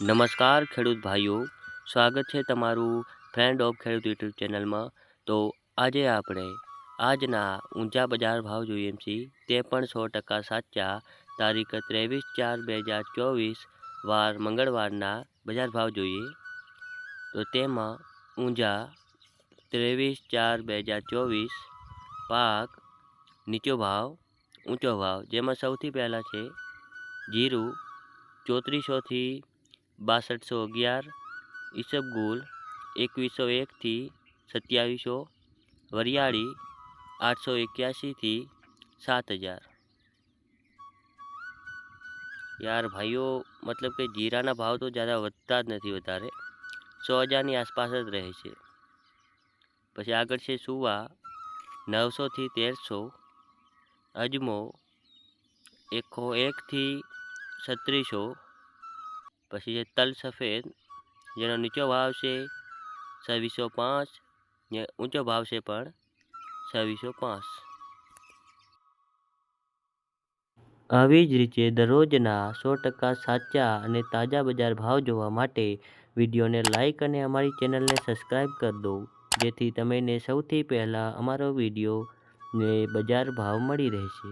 નમસ્કાર, ખેડૂત ભાઈઓ. સ્વાગત છે તમારું ફ્રેન્ડ ઓફ ખેડૂત યુટ્યુબ ચેનલમાં. તો આજે આપણે આજના ઊંચા બજાર ભાવ જોઈએ છીએ. તે પણ સો ટકા સાચા. તારીખ ત્રેવીસ ચાર બે હજાર ચોવીસ, વાર મંગળવારના બજાર ભાવ જોઈએ. તો તેમાં ઊંઝા ત્રેવીસ ચાર બે હજાર ચોવીસ, પાક નીચો ભાવ, ઊંચો ભાવ, જેમાં સૌથી પહેલાં છે જીરું ચોત્રીસોથી બાસઠસો અગિયાર ઈસબગુલ એકવીસો એકથી સત્યાવીસો વરિયાળી આઠસો એક્યાસીથી સાત હજાર યાર ભાઈઓ મતલબ કે જીરાના ભાવ તો જ્યાદા વધતા જ નથી વધારે સો હજારની આસપાસ જ રહે છે પછી આગળ છે સુવા નવસોથી તેરસો અજમો એકસો એકથી છત્રીસો પછી છે તલ સફેદ, જેનો નીચો ભાવ છે છવ્વીસો પાંચ, ને ઊંચો ભાવ છે પણ છવ્વીસો પાંચ. આવી જ રીતે દરરોજના સો ટકા સાચા અને તાજા બજાર ભાવ જોવા માટે વિડીયોને લાઇક અને અમારી ચેનલને સબસ્ક્રાઈબ કરી દો, જેથી તમને સૌથી પહેલાં અમારો વીડિયો ને બજાર ભાવ મળી રહેશે.